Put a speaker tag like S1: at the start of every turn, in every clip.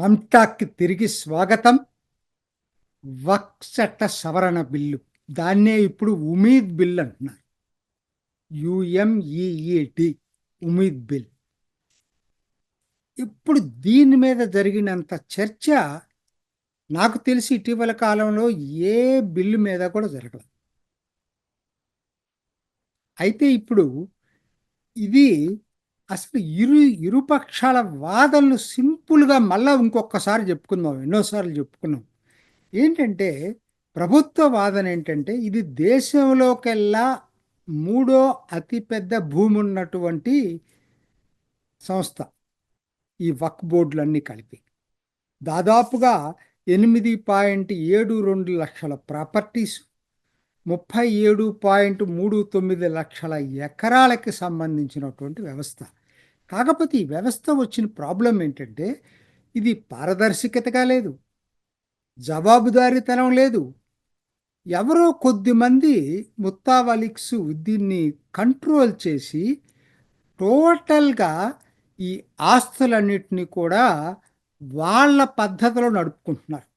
S1: రామ్టాక్కి తిరిగి స్వాగతం. వక్ చట్ట సవరణ బిల్లు. దాన్నే ఇప్పుడు ఉమీద్ బిల్ అంటున్నారు. UMEED Umeed bill. ఇప్పుడు దీని మీద జరిగినంత చర్చ నాకు తెలిసి ఇటీవల కాలంలో ఏ బిల్లు మీద కూడా జరగదు అయితే ఇప్పుడు ఇది అసలు ఇరు ఇరుపక్షాల వాదనలు సింపుల్గా మళ్ళా ఇంకొకసారి చెప్పుకుందాం ఎన్నోసార్లు చెప్పుకున్నాం. ఏంటంటే ప్రభుత్వ వాదన ఏంటంటే ఇది దేశంలోకెల్లా మూడో అతిపెద్ద భూమి ఉన్నటువంటి సంస్థ. ఈ వక్ బోర్డులన్నీ కలిపి. దాదాపుగా ఎనిమిది పాయింట్ ఏడు రెండు లక్షల ప్రాపర్టీస్ ముప్పై ఏడు పాయింట్ మూడు తొమ్మిది లక్షల ఎకరాలకి సంబంధించినటువంటి వ్యవస్థ. కాకపోతే ఈ వ్యవస్థ వచ్చిన ప్రాబ్లం ఏంటంటే ఇది పారదర్శకతగా లేదు. జవాబుదారీతనం లేదు. ఎవరో కొద్దిమంది ముత్తావలిక్స్ దీన్ని కంట్రోల్ చేసి టోటల్గా ఈ ఆస్తులన్నిటినీ కూడా వాళ్ళ పద్ధతిలో నడుపుకుంటున్నారు.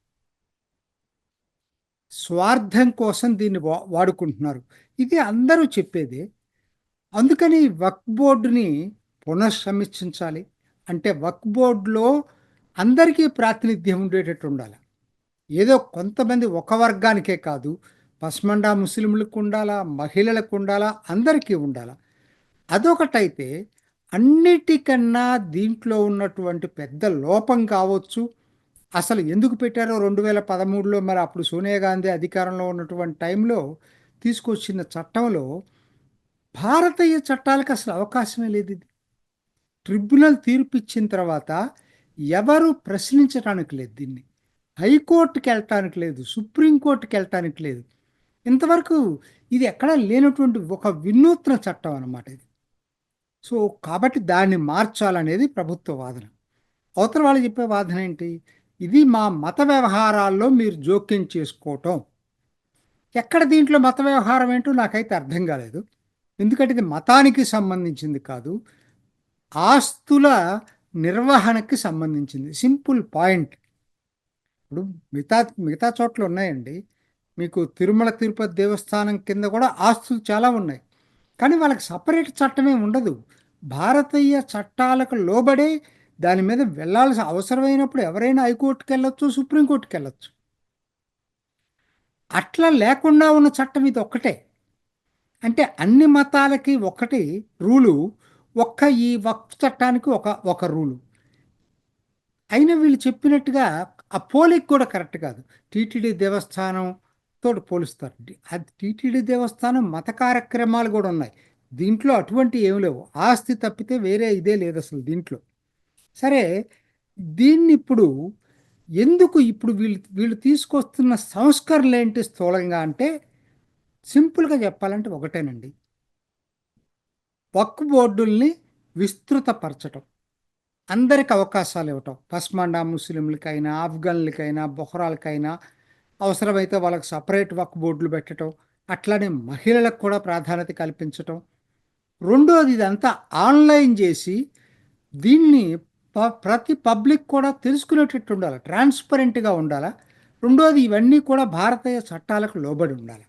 S1: స్వార్థం కోసం దీన్ని వాడుకుంటున్నారు. ఇది అందరూ చెప్పేదే. అందుకని వక్ బోర్డుని పునఃసమీక్షించాలి. అంటే వక్ బోర్డులో అందరికీ ప్రాతినిధ్యం ఉండేటట్టు ఉండాలి. ఏదో కొంతమంది ఒక వర్గానికే కాదు పస్మండా ముస్లింలకు ఉండాలా మహిళలకు ఉండాలా అందరికీ ఉండాలా. అదొకటైతే అన్నిటికన్నా దీంట్లో ఉన్నటువంటి పెద్ద లోపం కావచ్చు. అసలు ఎందుకు పెట్టారో రెండు వేల పదమూడులో మరి అప్పుడు సోనియా గాంధీ అధికారంలో ఉన్నటువంటి టైంలో తీసుకొచ్చిన చట్టంలో భారతీయ చట్టాలకు అసలు అవకాశమే లేదు ఇది. ట్రిబ్యునల్ తీర్పు ఇచ్చిన తర్వాత ఎవరు ప్రశ్నించడానికి లేదు దీన్ని. హైకోర్టుకి వెళ్ళటానికి లేదు సుప్రీంకోర్టుకి వెళ్ళటానికి లేదు. ఇంతవరకు ఇది ఎక్కడా లేనటువంటి ఒక వినూత్న చట్టం అనమాట ఇది. సో కాబట్టి దాన్ని మార్చాలనేది ప్రభుత్వ వాదన. అవతల వాళ్ళు చెప్పే వాదన ఏంటి? ఇది మా మత వ్యవహారాల్లో మీరు జోక్యం చేసుకోవటం. ఎక్కడ దీంట్లో మత వ్యవహారం ఏంటో నాకైతే అర్థం కాలేదు. ఎందుకంటే ఇది మతానికి సంబంధించింది కాదు. ఆస్తుల నిర్వహణకి సంబంధించింది. Simple point. ఇప్పుడు మిగతా మిగతా చోట్ల ఉన్నాయండి. మీకు తిరుమల తిరుపతి దేవస్థానం కింద కూడా ఆస్తులు చాలా ఉన్నాయి. కానీ వాళ్ళకి సపరేట్ చట్టమే ఉండదు. భారతీయ చట్టాలకు లోబడే దాని మీద వెళ్ళాల్సిన అవసరమైనప్పుడు ఎవరైనా హైకోర్టుకి వెళ్ళొచ్చు సుప్రీంకోర్టుకి వెళ్ళొచ్చు. అట్లా లేకుండా ఉన్న చట్టం ఇది ఒక్కటే. అంటే అన్ని మతాలకి ఒకటి రూలు ఒక్క ఈ వక్ చట్టానికి ఒక ఒక రూలు. అయినా వీళ్ళు చెప్పినట్టుగా ఆ పోలిక కూడా కరెక్ట్ కాదు. టీటీడీ దేవస్థానం తోటి పోలుస్తారు. అది టీటీడీ దేవస్థానం మత కార్యక్రమాలు కూడా ఉన్నాయి. దీంట్లో అటువంటి ఏమి లేవు. ఆస్తి తప్పితే వేరే ఇదే లేదు అసలు దీంట్లో. సరే దీన్ని ఇప్పుడు ఎందుకు ఇప్పుడు వీళ్ళు వీళ్ళు తీసుకొస్తున్న సంస్కరణలు ఏంటి స్థూలంగా అంటే సింపుల్గా చెప్పాలంటే ఒకటేనండి. వక్ బోర్డుల్ని విస్తృతపరచటం. అందరికి అవకాశాలు ఇవ్వటం. పస్మాండా ముస్లింలకైనా ఆఫ్ఘన్లకైనా బొహరాలకైనా అవసరమైతే వాళ్ళకి సపరేట్ వక్ బోర్డులు పెట్టడం అట్లానే మహిళలకు కూడా ప్రాధాన్యత కల్పించటం. రెండోది ఇదంతా ఆన్లైన్ చేసి దీన్ని ప ప్రతి పబ్లిక్ కూడా తెలుసుకునేటట్టు ఉండాలి. ట్రాన్స్పరెంట్గా ఉండాలి? రెండోది ఇవన్నీ కూడా భారతీయ చట్టాలకు లోబడి ఉండాలి.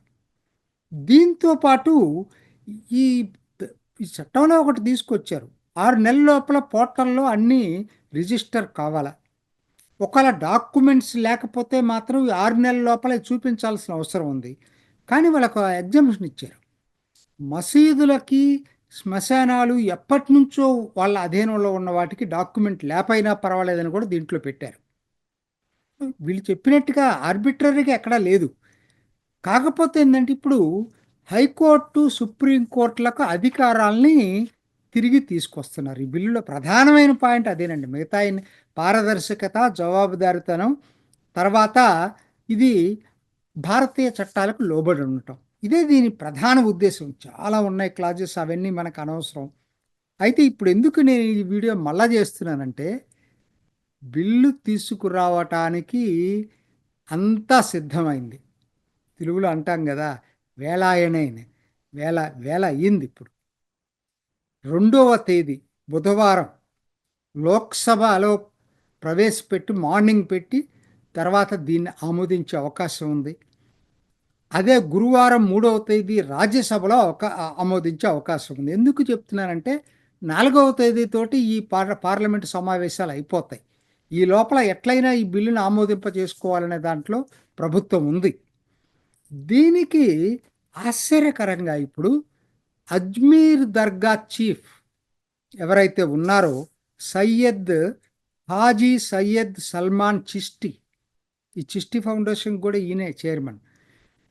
S1: దీంతో పాటు ఈ ఈ చట్టంలో ఒకటి తీసుకొచ్చారు. ఆరు నెలల లోపల పోర్టల్లో అన్నీ రిజిస్టర్ కావాలా? ఒకవేళ డాక్యుమెంట్స్ లేకపోతే మాత్రం ఆరు నెలల లోపల చూపించాల్సిన అవసరం ఉంది. కానీ వాళ్ళకు ఎగ్జామిషన్ ఇచ్చారు. మసీదులకి శ్మశానాలు ఎప్పటి నుంచో వాళ్ళ అధీనంలో ఉన్న వాటికి డాక్యుమెంట్ లేపైనా పర్వాలేదని కూడా దీంట్లో పెట్టారు. వీళ్ళు చెప్పినట్టుగా ఆర్బిట్రరీగా ఎక్కడా లేదు. కాకపోతే ఏంటంటే ఇప్పుడు హైకోర్టు సుప్రీంకోర్టులకు అధికారాల్ని తిరిగి తీసుకొస్తున్నారు. ఈ బిల్లులో ప్రధానమైన పాయింట్ అదేనండి. మిగతా పారదర్శకత జవాబుదారితనం తర్వాత ఇది భారతీయ చట్టాలకు లోబడి ఉండటం. ఇదే దీని ప్రధాన ఉద్దేశం. చాలా ఉన్నాయి క్లాజెస్ అవన్నీ మనకు అనవసరం. అయితే ఇప్పుడు ఎందుకు నేను ఈ వీడియో మళ్ళా చేస్తున్నానంటే బిల్లు తీసుకురావటానికి అంతా సిద్ధమైంది. తెలుగులో అంటాం కదా వేలాయనైన వేల వేల అయ్యింది ఇప్పుడు. రెండవ తేదీ బుధవారం లోక్సభలో ప్రవేశపెట్టి మార్నింగ్ పెట్టి తర్వాత దీన్ని ఆమోదించే అవకాశం ఉంది. అదే గురువారం మూడవ తేదీ రాజ్యసభలో అవకా ఆమోదించే అవకాశం ఉంది. ఎందుకు చెప్తున్నానంటే నాలుగవ తేదీతోటి ఈ పార్ పార్లమెంటు సమావేశాలు అయిపోతాయి. ఈ లోపల ఎట్లయినా ఈ బిల్లును ఆమోదింప చేసుకోవాలనే దాంట్లో ప్రభుత్వం ఉంది. దీనికి ఆశ్చర్యకరంగా ఇప్పుడు అజ్మీర్ దర్గా చీఫ్ ఎవరైతే ఉన్నారో సయ్యద్ హాజీ సయ్యద్ సల్మాన్ చిష్టి. ఈ చిష్టి ఫౌండేషన్ కూడా ఈయనే చైర్మన్.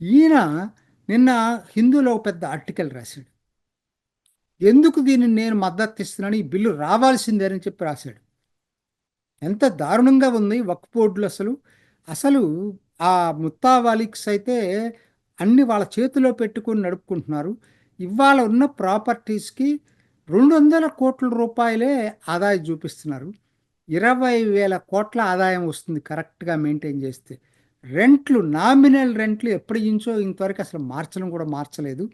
S1: ఈయన నిన్న హిందూలో పెద్ద ఆర్టికల్ రాశాడు. ఎందుకు దీన్ని నేను మద్దతు ఇస్తున్నాను? ఈ బిల్లు రావాల్సిందే అని చెప్పి రాశాడు. ఎంత దారుణంగా ఉంది వక్ బోర్డులు అసలు. అసలు ఆ ముత్తావాలిక్స్ అయితే అన్ని వాళ్ళ చేతిలో పెట్టుకుని నడుపుకుంటున్నారు. ఇవాళ ఉన్న ప్రాపర్టీస్కి రెండు వందల కోట్ల రూపాయలే ఆదాయం చూపిస్తున్నారు. ఇరవై వేల కోట్ల ఆదాయం వస్తుంది కరెక్ట్గా మెయింటైన్ చేస్తే. రెంట్లు నామినల్ రెంట్లు ఎప్పటి నుంచో ఇంతవరకు అసలు మార్చడం కూడా మార్చలేదు.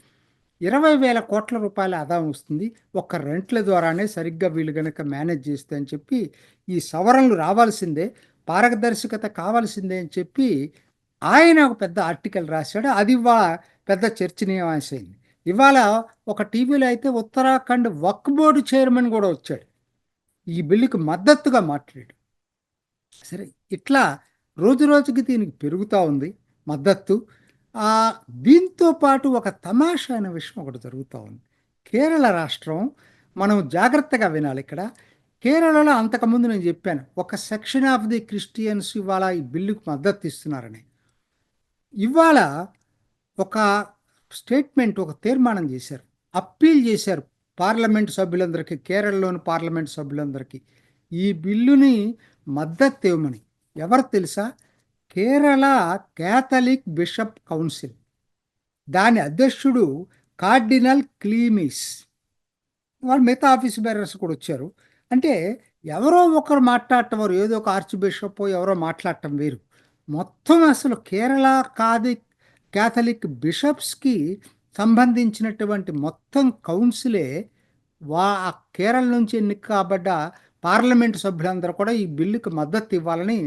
S1: ఇరవై వేల కోట్ల రూపాయల ఆదాయం వస్తుంది. ఒక్క రెంట్ల ద్వారానే సరిగ్గా వీళ్ళు కనుక మేనేజ్ చేస్తే అని చెప్పి ఈ సవరణలు రావాల్సిందే. పారదర్శకత కావాల్సిందే అని చెప్పి ఆయన ఒక పెద్ద ఆర్టికల్ రాశాడు. అది ఇవాళ పెద్ద చర్చనీయాంశమైంది. ఇవాళ ఒక టీవీలో అయితే ఉత్తరాఖండ్ వక్ బోర్డు చైర్మన్ కూడా వచ్చాడు. ఈ బిల్లుకి మద్దతుగా మాట్లాడాడు. సరే ఇట్లా రోజు రోజుకి దీనికి పెరుగుతూ ఉంది మద్దతు. దీంతో పాటు ఒక తమాషా అనే విషయం ఒకటి జరుగుతూ ఉంది. కేరళ రాష్ట్రం మనం జాగ్రత్తగా వినాలి ఇక్కడ. కేరళలో అంతకుముందు నేను చెప్పాను ఒక సెక్షన్ ఆఫ్ ది క్రిస్టియన్స్ ఇవాళ ఈ బిల్లుకు మద్దతు ఇస్తున్నారని. ఇవాళ ఒక స్టేట్మెంట్ ఒక తీర్మానం చేశారు. అప్పీల్ చేశారు పార్లమెంట్ సభ్యులందరికీ కేరళలోని పార్లమెంట్ సభ్యులందరికీ. ఈ బిల్లుని మద్దతు ఇవ్వమని. ఎవరు తెలుసా? Kerala Catholic bishop council. దాని అధ్యక్షుడు కార్డినల్ క్లీమిస్. వాళ్ళు మిగతా ఆఫీస్ బేరర్స్ కూడా వచ్చారు. అంటే ఎవరో ఒకరు మాట్లాడటం వారు ఏదో ఒక ఆర్చ్ బిషప్ ఎవరో మాట్లాడటం వేరు. మొత్తం అసలు కేరళ కాది క్యాథలిక్ బిషప్స్కి సంబంధించినటువంటి మొత్తం కౌన్సిలే వా ఆ కేరళ నుంచి ఎన్నిక కాబడ్డ పార్లమెంట్ సభ్యులందరూ కూడా ఈ బిల్లుకి మద్దతు ఇవ్వాలని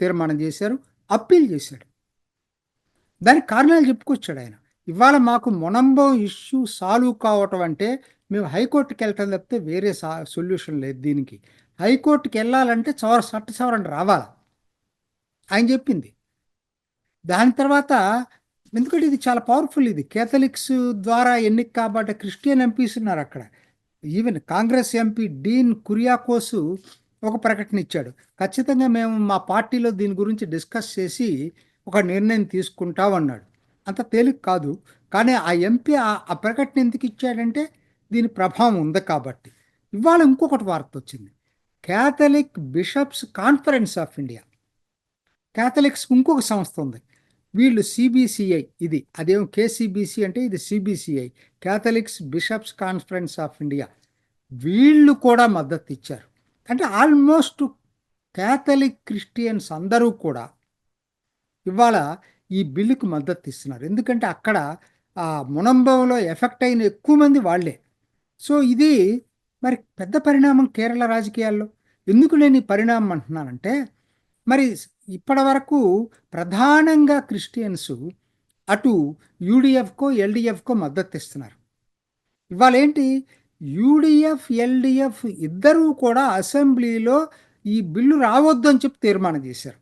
S1: తీర్మానం చేశారు అప్పీల్ చేశాడు. దానికి కారణాలు చెప్పుకొచ్చాడు ఆయన. ఇవాళ మాకు మొనంబం ఇష్యూ సాల్వ్ కావటం అంటే మేము హైకోర్టుకి వెళ్ళటం తప్పితే వేరే సొల్యూషన్ లేదు దీనికి. హైకోర్టుకి వెళ్ళాలంటే చవర చట్ట సవరణ రావాలి? ఆయన చెప్పింది. దాని తర్వాత ఎందుకంటే ఇది చాలా పవర్ఫుల్ ఇది. కేథలిక్స్ ద్వారా ఎన్నిక కాబట్టి క్రిస్టియన్ ఎంపీస్ ఉన్నారు అక్కడ. ఈవెన్ కాంగ్రెస్ ఎంపీ డీన్ కురియాకోసు ఒక ప్రకటన ఇచ్చాడు. ఖచ్చితంగా మేము మా పార్టీలో దీని గురించి డిస్కస్ చేసి ఒక నిర్ణయం తీసుకుంటాం అన్నాడు. అంత తేలిక కాదు. కానీ ఆ ఎంపీ ఆ ప్రకటన ఎందుకు ఇచ్చాడంటే దీని ప్రభావం ఉంది కాబట్టి. ఇవాళ ఇంకొకటి వార్త వచ్చింది. Catholic bishops conference of India Catholics ఇంకొక సంస్థ ఉంది. వీళ్ళు సిబిసిఐ ఇది అదేం కేసీబీసీ అంటే ఇది CBCI Catholics bishops conference of India వీళ్ళు కూడా మద్దతు ఇచ్చారు. అంటే ఆల్మోస్ట్ క్యాథలిక్ క్రిస్టియన్స్ అందరూ కూడా ఇవాళ ఈ బిల్లుకు మద్దతు ఇస్తున్నారు. ఎందుకంటే అక్కడ ఆ మునంబంలో ఎఫెక్ట్ అయిన ఎక్కువ మంది వాళ్ళే. సో ఇది మరి పెద్ద పరిణామం కేరళ రాజకీయాల్లో. ఎందుకు నేను ఈ పరిణామం అంటున్నానంటే మరి ఇప్పటి వరకు ప్రధానంగా క్రిస్టియన్స్ అటు యూడిఎఫ్కో ఎల్డిఎఫ్కో మద్దతు ఇస్తున్నారు. ఇవాళ ఏంటి? యూడిఎఫ్ ఎల్డిఎఫ్ ఇద్దరూ కూడా అసెంబ్లీలో ఈ బిల్లు రావద్దు అని చెప్పి తీర్మానం చేశారు.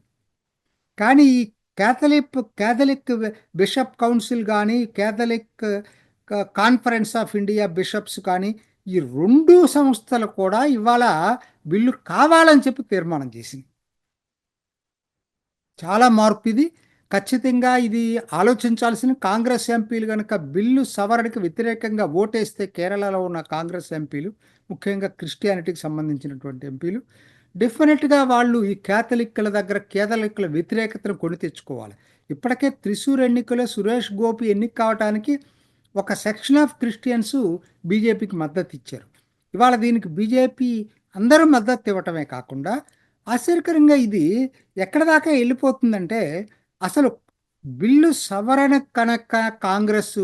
S1: కానీ ఈ క్యాథలిక్ క్యాథలిక్ బిషప్ కౌన్సిల్ కానీ Catholic conference of India bishops కానీ ఈ రెండు సంస్థలు కూడా ఇవాళ బిల్లు కావాలని చెప్పి తీర్మానం చేసింది. చాలా మార్పు ఇది. ఖచ్చితంగా ఇది ఆలోచించాల్సిన కాంగ్రెస్ ఎంపీలు కనుక బిల్లు సవరణకి వ్యతిరేకంగా ఓటేస్తే కేరళలో ఉన్న కాంగ్రెస్ ఎంపీలు ముఖ్యంగా క్రిస్టియానిటీకి సంబంధించినటువంటి ఎంపీలు డెఫినెట్గా వాళ్ళు ఈ కేథలిక్ల దగ్గర కేథలిక్ల వ్యతిరేకతను కొని తెచ్చుకోవాలి. ఇప్పటికే త్రిశూర్ ఎన్నికలో సురేష్ గోపి ఎన్నిక కావడానికి ఒక సెక్షన్ ఆఫ్ క్రిస్టియన్స్ బీజేపీకి మద్దతు ఇచ్చారు. ఇవాళ దీనికి బీజేపీ అందరూ మద్దతు ఇవ్వటమే కాకుండా ఆశ్చర్యకరంగా ఇది ఎక్కడ దాకా వెళ్ళిపోతుందంటే అసలు బిల్లు సవరణ కనుక కాంగ్రెస్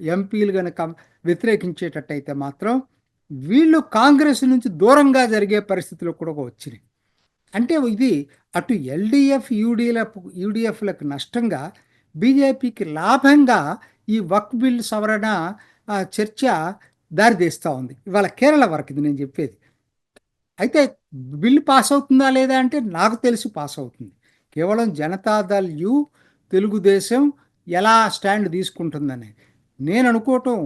S1: ఎంపీలు కనుక వ్యతిరేకించేటట్టయితే మాత్రం వీళ్ళు కాంగ్రెస్ నుంచి దూరంగా జరిగే పరిస్థితులు కూడా వచ్చినాయి. అంటే ఇది అటు ఎల్డిఎఫ్ యూడిఎఫ్ యూడిఎఫ్లకు నష్టంగా బీజేపీకి లాభంగా ఈ వక్ బిల్ సవరణ చర్చ దారితీస్తూ ఉంది. ఇవాళ కేరళ వరకు ఇది నేను చెప్పేది. అయితే బిల్లు పాస్ అవుతుందా లేదా అంటే నాకు తెలిసి పాస్ అవుతుంది. కేవలం జనతాదళ్ యు తెలుగుదేశం ఎలా స్టాండ్ తీసుకుంటుందని. నేను అనుకోవటం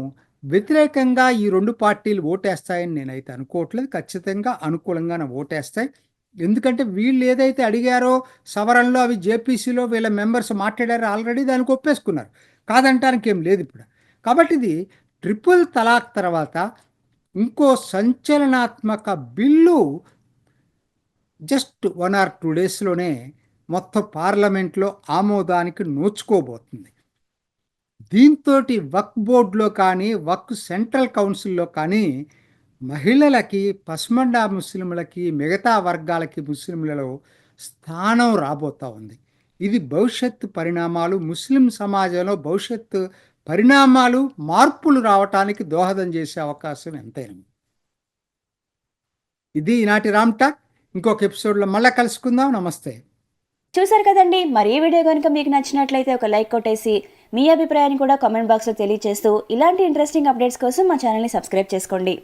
S1: వ్యతిరేకంగా ఈ రెండు పార్టీలు ఓటేస్తాయని నేనైతే అనుకోవట్లేదు. ఖచ్చితంగా అనుకూలంగానే ఓటేస్తాయి. ఎందుకంటే వీళ్ళు ఏదైతే అడిగారో సవరణలో అవి జేపీసీలో వీళ్ళ మెంబర్స్ మాట్లాడారో ఆల్రెడీ దానికి ఒప్పేసుకున్నారు. కాదంటానికి ఏం లేదు ఇప్పుడు. కాబట్టి ఇది ట్రిపుల్ తలాక్ తర్వాత ఇంకో సంచలనాత్మక bill just one or two డేస్లోనే మొత్తం పార్లమెంట్లో ఆమోదానికి నోచుకోబోతుంది. దీంతో వక్ బోర్డులో కానీ వక్ సెంట్రల్ కౌన్సిల్లో కానీ మహిళలకి పస్మండా ముస్లింలకి మిగతా వర్గాలకి ముస్లింలలో స్థానం రాబోతా ఉంది. ఇది భవిష్యత్తు పరిణామాలు. ముస్లిం సమాజంలో భవిష్యత్తు పరిణామాలు మార్పులు రావటానికి దోహదం చేసే అవకాశం ఎంతైనా ఇది ఈనాటి రామ్ టాక్. ఇంకొక ఎపిసోడ్లో మళ్ళీ కలుసుకుందాం. నమస్తే.
S2: చూసారు కదండి మరి ఈ వీడియో కనుక మీకు నచ్చినట్లయితే ఒక లైక్ కొట్టేసి మీ అభిప్రాయాన్ని కూడా కామెంట్ బాక్స్లో తెలియజేస్తూ ఇలాంటి ఇంట్రెస్టింగ్ అప్డేట్స్ కోసం మా ఛానల్ని సబ్స్క్రైబ్ చేసుకోండి.